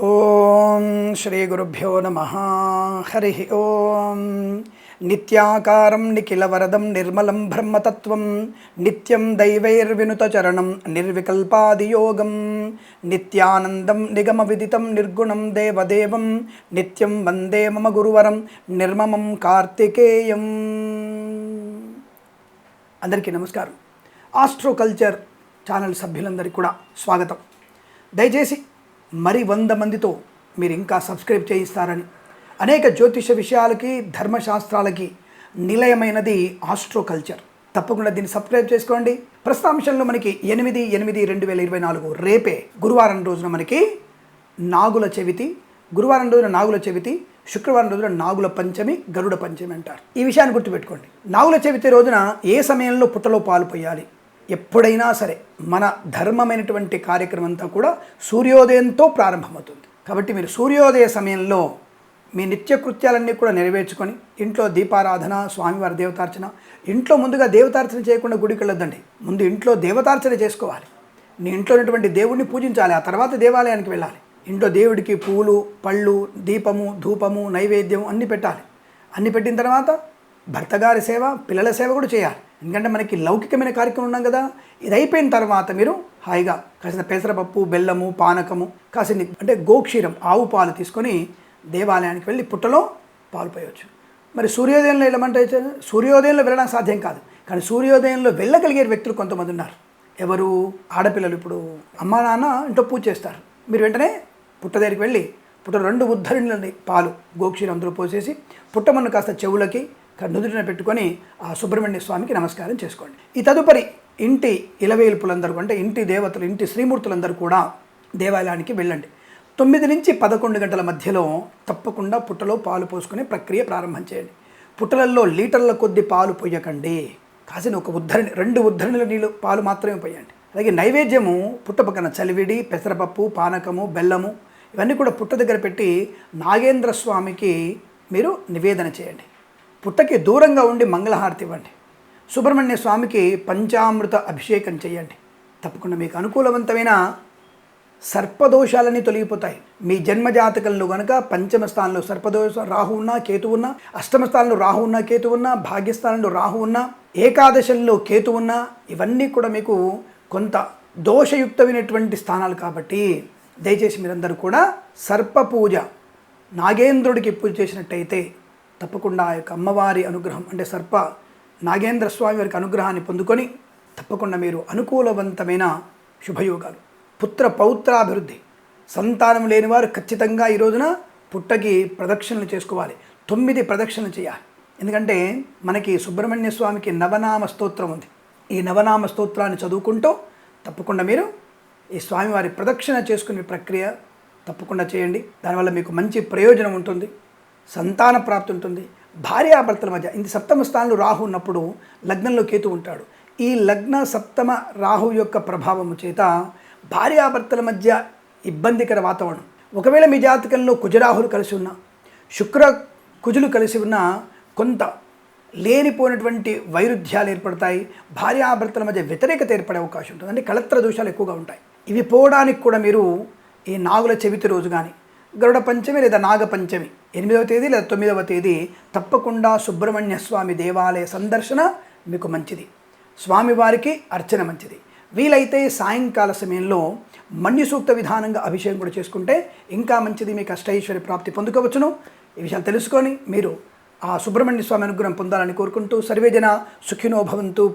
ఓం శ్రీ గురుభ్యో నమ. హరి ఓం. నిత్యాకారం నిఖిలవరదం నిర్మలం బ్రహ్మతత్వం. నిత్యం దైవైర్వినుతచరణం నిర్వికల్పాదియోగం. నిత్యానందం నిగమ విదితం నిర్గుణం దేవదేవం. నిత్యం వందే మమ గురువరం నిర్మమం కార్తికేయం. అందరికీ నమస్కారం. ఆస్ట్రో కల్చర్ ఛానల్ సభ్యులందరికీ కూడా స్వాగతం. దయచేసి మరి వంద మందితో మీరు ఇంకా సబ్స్క్రైబ్ చేయిస్తారని. అనేక జ్యోతిష విషయాలకి ధర్మశాస్త్రాలకి నిలయమైనది ఆస్ట్రో కల్చర్ తప్పకుండా దీన్ని సబ్స్క్రైబ్ చేసుకోండి. ప్రస్తాంశంలో మనకి ఎనిమిది ఎనిమిది రెండు వేల ఇరవై నాలుగు రేపే గురువారం రోజున మనకి నాగుల చెవితి గురువారం రోజున నాగుల చెవితి శుక్రవారం రోజున నాగుల పంచమి గరుడ పంచమి అంటారు. ఈ విషయాన్ని గుర్తుపెట్టుకోండి. నాగుల చెవితి రోజున ఏ సమయంలో పుట్టలో పాలు పోయాలి? ఎప్పుడైనా సరే మన ధర్మమైనటువంటి కార్యక్రమం అంతా కూడా సూర్యోదయంతో ప్రారంభమవుతుంది. కాబట్టి మీరు సూర్యోదయ సమయంలో మీ నిత్యకృత్యాలన్నీ కూడా నెరవేర్చుకొని ఇంట్లో దీపారాధన స్వామివారి దేవతార్చన ఇంట్లో ముందుగా దేవతార్చన చేయకుండా గుడికి వెళ్ళొద్దండి. ముందు ఇంట్లో దేవతార్చన చేసుకోవాలి. నీ ఇంట్లో ఉన్నటువంటి దేవుడిని పూజించాలి. ఆ తర్వాత దేవాలయానికి వెళ్ళాలి. ఇంట్లో దేవుడికి పూలు పళ్ళు దీపము ధూపము నైవేద్యం అన్నీ పెట్టాలి. అన్నీ పెట్టిన తర్వాత భర్తగారి సేవ పిల్లల సేవ కూడా చేయాలి. ఎందుకంటే మనకి లౌకికమైన కార్యక్రమం ఉన్నాం కదా. ఇది అయిపోయిన తర్వాత మీరు హాయిగా కాసిన పెసరపప్పు బెల్లము పానకము కాసిన అంటే గోక్షీరం ఆవు పాలు తీసుకొని దేవాలయానికి వెళ్ళి పుట్టలో పాలు పోయవచ్చు మరి సూర్యోదయంలో వెళ్ళమంటే సూర్యోదయంలో వెళ్ళడం సాధ్యం కాదు. కానీ సూర్యోదయంలో వెళ్ళగలిగే వ్యక్తులు కొంతమంది ఉన్నారు. ఎవరు? ఆడపిల్లలు ఇప్పుడు అమ్మా నాన్న ఇంట్లో పూజ చేస్తారు. మీరు వెంటనే పుట్ట దగ్గరికి వెళ్ళి పుట్ట రెండు ఉద్ధరణలని పాలు గోక్షీరం అందులో పోసేసి పుట్టమన్ను కాస్త చెవులకి నుదుటిన పెట్టుకొని ఆ సుబ్రహ్మణ్య స్వామికి నమస్కారం చేసుకోండి. ఈ తదుపరి ఇంటి ఇలవేల్పులందరూ అంటే ఇంటి దేవతలు ఇంటి శ్రీమూర్తులందరూ కూడా దేవాలయానికి వెళ్ళండి. తొమ్మిది నుంచి పదకొండు గంటల మధ్యలో తప్పకుండా పుట్టలో పాలు పోసుకునే ప్రక్రియ ప్రారంభం చేయండి. పుట్టలల్లో లీటర్ల కొద్ది పాలు పోయకండి. కాసిన ఒక ఉద్ధరణి రెండు ఉద్ధరణిల నీళ్ళు పాలు మాత్రమే పోయండి. అలాగే నైవేద్యము పుట్ట పక్కన చలివిడి పెసరపప్పు పానకము బెల్లము ఇవన్నీ కూడా పుట్ట దగ్గర పెట్టి నాగేంద్ర స్వామికి మీరు నివేదన చేయండి. పుట్టకి దూరంగా ఉండి మంగళహారతి ఇవ్వండి. సుబ్రహ్మణ్య స్వామికి పంచామృత అభిషేకం చేయండి. తప్పకుండా మీకు అనుకూలవంతమైన సర్పదోషాలన్నీ తొలగిపోతాయి. మీ జన్మజాతకంలో కనుక పంచమ స్థానంలో సర్పదోష రాహు ఉన్నా కేతు ఉన్నా అష్టమ స్థానంలో రాహు ఉన్నా కేతు ఉన్నా భాగ్యస్థానంలో రాహు ఉన్నా ఏకాదశంలో కేతు ఉన్నా ఇవన్నీ కూడా మీకు కొంత దోషయుక్తమైనటువంటి స్థానాలు కాబట్టి దయచేసి మీరందరూ కూడా సర్ప పూజ నాగేంద్రుడికి పూజ చేసినట్టయితే తప్పకుండా ఆ యొక్క అమ్మవారి అనుగ్రహం అంటే సర్ప నాగేంద్ర స్వామి వారికి అనుగ్రహాన్ని పొందుకొని తప్పకుండా మీరు అనుకూలవంతమైన శుభయోగాలు. పుత్ర పౌత్రాభివృద్ధి. సంతానం లేనివారు ఖచ్చితంగా ఈ రోజున పుట్టకి ప్రదక్షిణలు చేసుకోవాలి. తొమ్మిది ప్రదక్షిణలు చేయాలి. ఎందుకంటే మనకి సుబ్రహ్మణ్య స్వామికి నవనామ స్తోత్రం ఉంది. ఈ నవనామ స్తోత్రాన్ని చదువుకుంటూ తప్పకుండా మీరు ఈ స్వామివారి ప్రదక్షిణ చేసుకునే ప్రక్రియ తప్పకుండా చేయండి. దానివల్ల మీకు మంచి ప్రయోజనం ఉంటుంది. సంతాన ప్రాప్తి ఉంటుంది. భార్యాభర్తల మధ్య ఇది సప్తమ స్థానంలో రాహు ఉన్నప్పుడు లగ్నంలో కేతు ఉంటాడు. ఈ లగ్న సప్తమ రాహు యొక్క ప్రభావము చేత భార్యాభర్తల మధ్య ఇబ్బందికర వాతావరణం. ఒకవేళ మీ జాతకంలో కుజరాహులు కలిసి ఉన్నా శుక్ర కుజులు కలిసి ఉన్న కొంత లేనిపోయినటువంటి వైరుధ్యాలు ఏర్పడతాయి. భార్యాభర్తల మధ్య వ్యతిరేకత ఏర్పడే అవకాశం ఉంటుంది. అంటే కళత్ర దోషాలు ఎక్కువగా ఉంటాయి. ఇవి పోవడానికి కూడా మీరు ఈ నాగుల చెవితి రోజు కానీ గరుడ పంచమి లేదా నాగపంచమి ఎనిమిదవ తేదీ లేదా తొమ్మిదవ తేదీ తప్పకుండా సుబ్రహ్మణ్య స్వామి దేవాలయ సందర్శన మీకు మంచిది. స్వామివారికి అర్చన మంచిది. వీలైతే సాయంకాల సమయంలో మణ్య సూక్త విధానంగా అభిషేకం కూడా చేసుకుంటే ఇంకా మంచిది. మీకు అష్టైశ్వర్య ప్రాప్తి పొందుకోవచ్చును. ఈ విషయాలు తెలుసుకొని మీరు ఆ సుబ్రహ్మణ్య స్వామి అనుగ్రహం పొందాలని కోరుకుంటూ సర్వేజన సుఖినో భవంతు.